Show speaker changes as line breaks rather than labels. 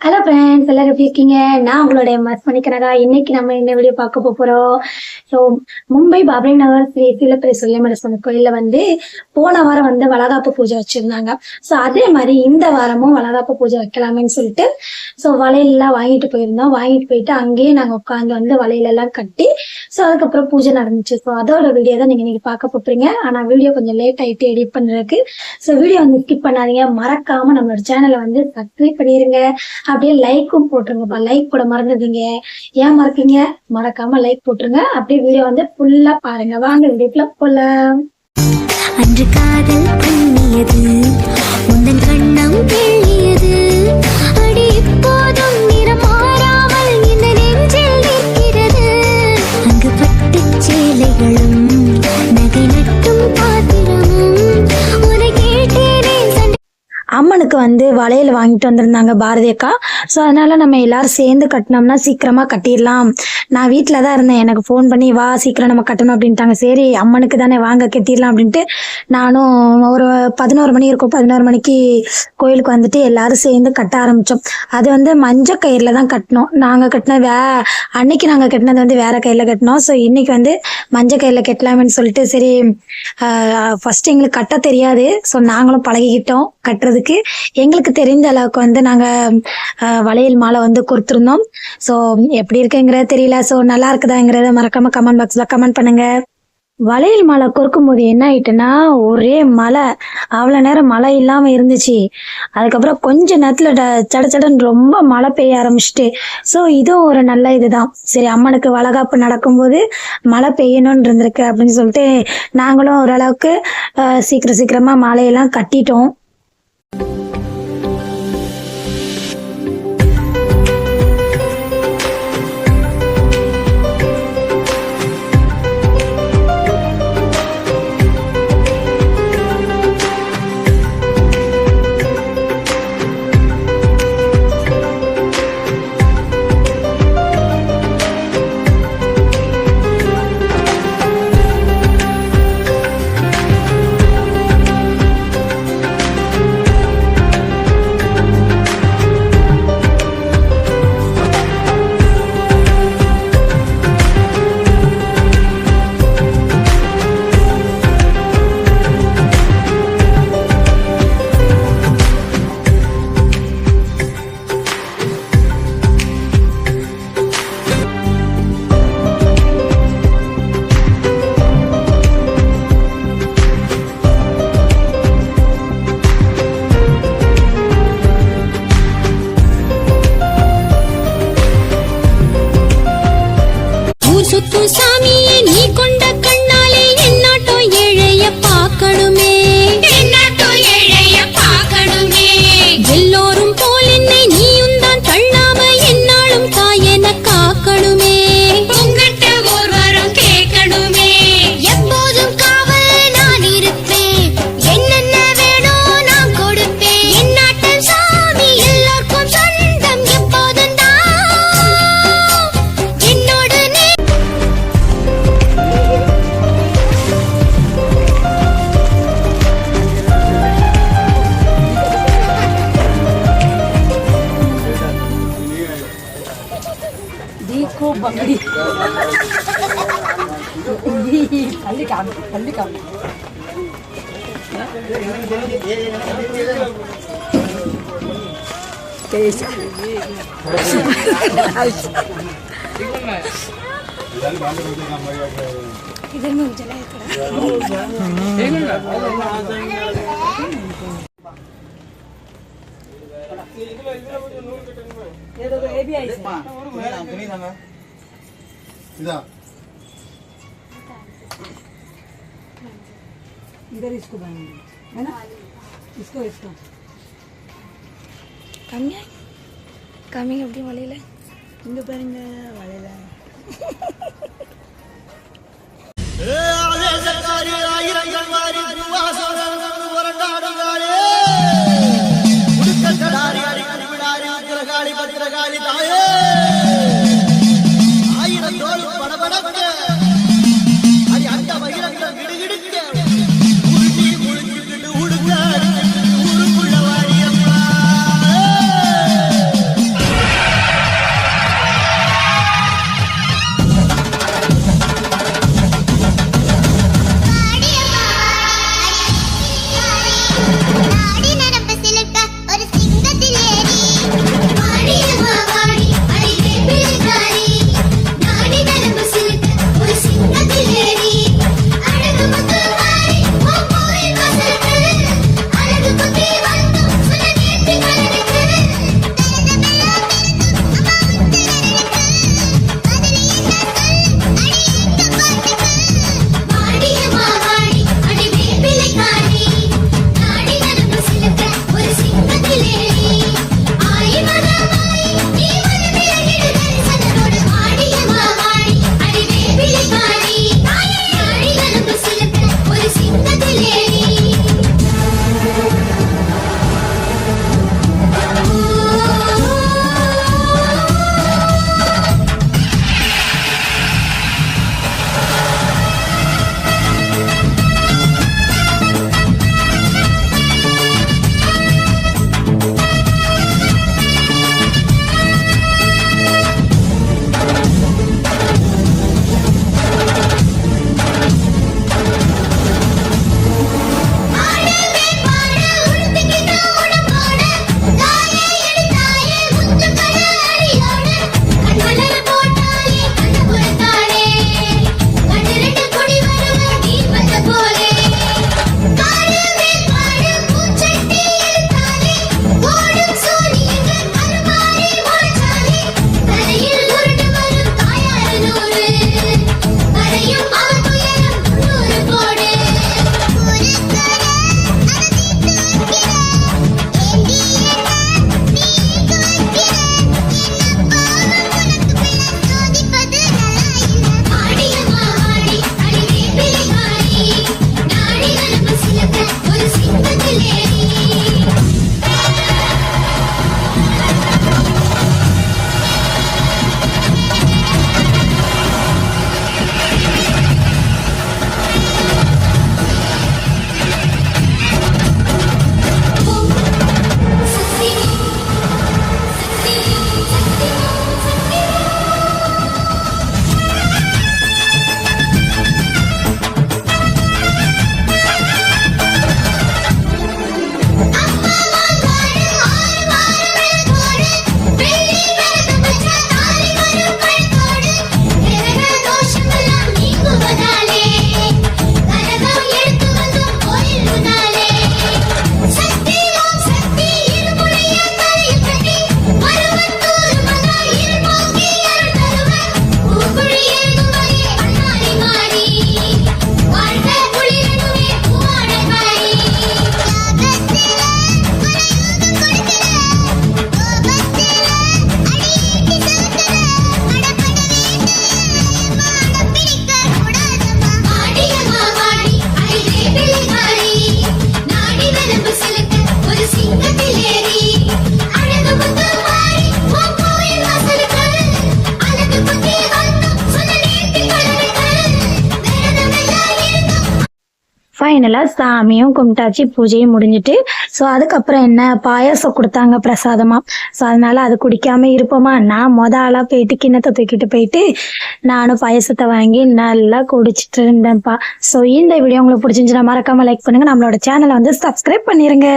Hello friends எல்லாரும் எப்படி இருக்கீங்க? நான் உங்களுடைய மஸ் பண்ணிக்கிறதா இன்னைக்கு நம்ம என்ன வீடியோ பார்க்க போறோம்? ஸோ மும்பை பாபரி நகர் ஸ்ரீ சீலப்பெரி சொல்லியமர சுவாமி கோயிலில் வந்து போன வாரம் வந்து வளகாப்பு பூஜை வச்சிருந்தாங்க. ஸோ அதே மாதிரி இந்த வாரமும் வளகாப்பு பூஜை வைக்கலாமேன்னு சொல்லிட்டு ஸோ வளையல்லாம் வாங்கிட்டு போயிருந்தோம். வாங்கிட்டு போயிட்டு அங்கேயே நாங்கள் உட்காந்து வந்து வளையலெல்லாம் கட்டி ஸோ அதுக்கப்புறம் பூஜை நடந்துச்சு. ஸோ அதோட வீடியோ தான் நீங்கள் இன்னைக்கு பார்க்க போறீங்க. ஆனால் வீடியோ கொஞ்சம் லேட் ஆகிட்டு எடிட் பண்ணுறதுக்கு ஸோ வீடியோ வந்து ஸ்கிப் பண்ணாதீங்க. மறக்காம நம்மளோட சேனலை வந்து சப்ஸ்கிரைப் பண்ணிருங்க. அப்படியே லைக்கும் போட்டுருங்கப்பா. லைக் போட மறந்துடுங்க ஏன் மறக்கீங்க மறக்காம லைக் போட்டுருங்க. அப்படியே வீடியோ வந்து ஃபுல்லா பாருங்க. வாங்க வீடியோக்குள்ள போலாம்.
அன்று காதல் பண்ணியது உந்தன் கண்ணம் கிள்ளியது அடி இப்போதும் நிறம் மாறாமல் இந்த நெஞ்சில் நிற்கிறது. அங்கு பட்டு சேலைகளும்
அம்மனுக்கு வந்து வளையல் வாங்கிட்டு வந்திருந்தாங்க பாரதி அக்கா. ஸோ அதனால நம்ம எல்லாரும் சேர்ந்து கட்டினோம்னா சீக்கிரமா கட்டிடலாம். நான் வீட்டில் தான் இருந்தேன். எனக்கு ஃபோன் பண்ணி வா சீக்கிரம் நம்ம கட்டணும் அப்படின்ட்டாங்க. சரி அம்மனுக்கு தானே வாங்க கட்டிடலாம் அப்படின்ட்டு நானும் ஒரு பதினோரு மணி இருக்கும். பதினோரு மணிக்கு கோயிலுக்கு வந்துட்டு எல்லாரும் சேர்ந்து கட்ட ஆரம்பித்தோம் அது வந்து மஞ்சள் கயிறில் தான் கட்டினோம். நாங்கள் கட்டின வே அன்னைக்கு நாங்கள் கட்டினது வந்து வேற கையில் கட்டினோம். ஸோ இன்னைக்கு வந்து மஞ்சள் கயிறில் கட்டலாமேன்னு சொல்லிட்டு சரி ஃபர்ஸ்ட் எங்களுக்கு கட்ட தெரியாது. ஸோ நாங்களும் பழகிக்கிட்டோம். கட்டுறதுக்கு எங்களுக்கு தெரிந்த அளவுக்கு வந்து நாங்கள் வளையல் மாலை வந்து கொடுத்துருந்தோம். ஸோ எப்படி இருக்குங்கிறது தெரியல. ஸோ நல்லா இருக்குதாங்கிறத மறக்காம கமெண்ட் பாக்ஸில் கமெண்ட் பண்ணுங்க. வளையல் மாலை கொடுக்கும் போது என்ன ஆயிட்டுன்னா ஒரே மழை. அவ்வளோ நேரம் மழை இல்லாமல் இருந்துச்சு. அதுக்கப்புறம் கொஞ்ச நேரத்தில் ட- சட சடன்னு ரொம்ப மழை பெய்ய ஆரம்பிச்சிட்டு. ஸோ இதுவும் ஒரு நல்ல இதுதான். சரி அம்மனுக்கு வளகாப்பு நடக்கும்போது மழை பெய்யணும்னு இருந்திருக்கு அப்படின்னு சொல்லிட்டு நாங்களும் ஓரளவுக்கு சீக்கிரம் சீக்கிரமாக மழையெல்லாம் கட்டிட்டோம்.
दीको बंगड़ी कल्ली काम कल्ली काम
இதா
इधर इसको बनाएंगे है ना इसको इसको
கம்மியா கம்மிங்க எப்படி வழியில
இங்க பாருங்க வளையல
ஃபைனலாக சாமியும் கும்பிட்டாச்சு பூஜையும் முடிஞ்சிட்டு. ஸோ அதுக்கப்புறம் என்ன? பாயாசம் கொடுத்தாங்க பிரசாதமாக ஸோ அதனால அது குடிக்காம இருப்போமா? நான் மொத ஆளாக போயிட்டு கிண்ணத்தை தூக்கிட்டு போயிட்டு நானும் பாயாசத்தை வாங்கி நல்லா குடிச்சிட்டு இருந்தேன்ப்பா. ஸோ இந்த வீடியோ உங்களுக்கு பிடிச்சிருந்துச்சுன்னா மறக்காம லைக் பண்ணுங்க. நம்மளோட சேனலை வந்து சப்ஸ்கிரைப் பண்ணிருங்க.